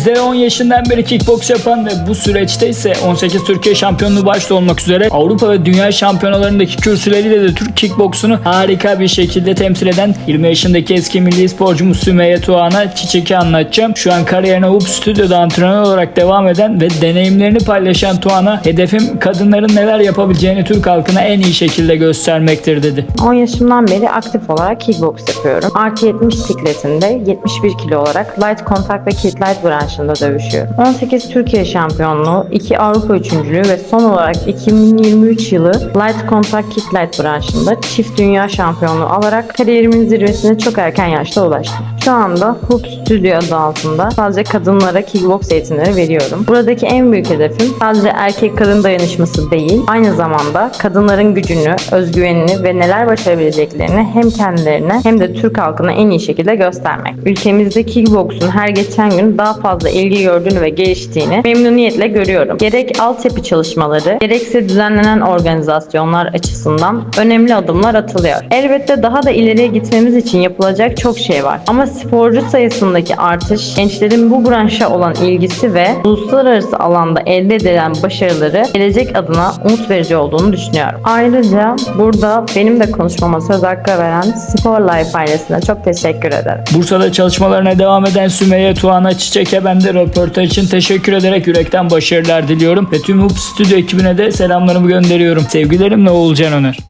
Bizlere 10 yaşından beri kickboks yapan ve bu süreçte ise 18 Türkiye şampiyonluğu başta olmak üzere Avrupa ve Dünya şampiyonalarındaki kürsüleriyle de Türk kickboksunu harika bir şekilde temsil eden 20 yaşındaki eski milli sporcumuz Sümeyye Tuğan'a Çiçek'i anlatacağım. Şu an kariyerine UP Stüdyo'da antrenör olarak devam eden ve deneyimlerini paylaşan Tuğan'a hedefim kadınların neler yapabileceğini Türk halkına en iyi şekilde göstermektir dedi. 10 yaşımdan beri aktif olarak kickbox yapıyorum. Artı 70 sikletinde 71 kilo olarak light contact ve kit light branşında dövüşüyorum. 18 Türkiye şampiyonluğu, 2 Avrupa üçüncülüğü ve son olarak 2023 yılı light contact kit light branşında çift dünya şampiyonluğu alarak kariyerimin zirvesine çok erken yaşta ulaştım. Şu anda Hoop Studio adı altında sadece kadınlara kickbox eğitimleri veriyorum. Buradaki en büyük hedefim sadece erkek kadın dayanışması değil, aynı zamanda kadınların gücünü, özgüvenini ve neler başarabileceklerini hem kendilerine hem de Türk halkına en iyi şekilde göstermek. Ülkemizde kickboksun her geçen gün daha fazla ilgi gördüğünü ve geliştiğini memnuniyetle görüyorum. Gerek altyapı çalışmaları, gerekse düzenlenen organizasyonlar açısından önemli adımlar atılıyor. Elbette daha da ileriye gitmemiz için yapılacak çok şey var. Ama sporcu sayısındaki artış, gençlerin bu branşa olan ilgisi ve uluslararası alanda elde edilen başarıları gelecek adına umut verici olduğunu düşünüyorum. Ayrıca burada benim de konuşmama söz hakkı veren Spor Life ailesine çok teşekkür ederim. Bursa'da çalışmalarına devam eden Sümeyye Tuğan'a Çiçek'e ben de röportaj için teşekkür ederek yürekten başarılar diliyorum. Ve tüm Hoop Stüdyo ekibine de selamlarımı gönderiyorum. Sevgilerimle Oğulcan Öner.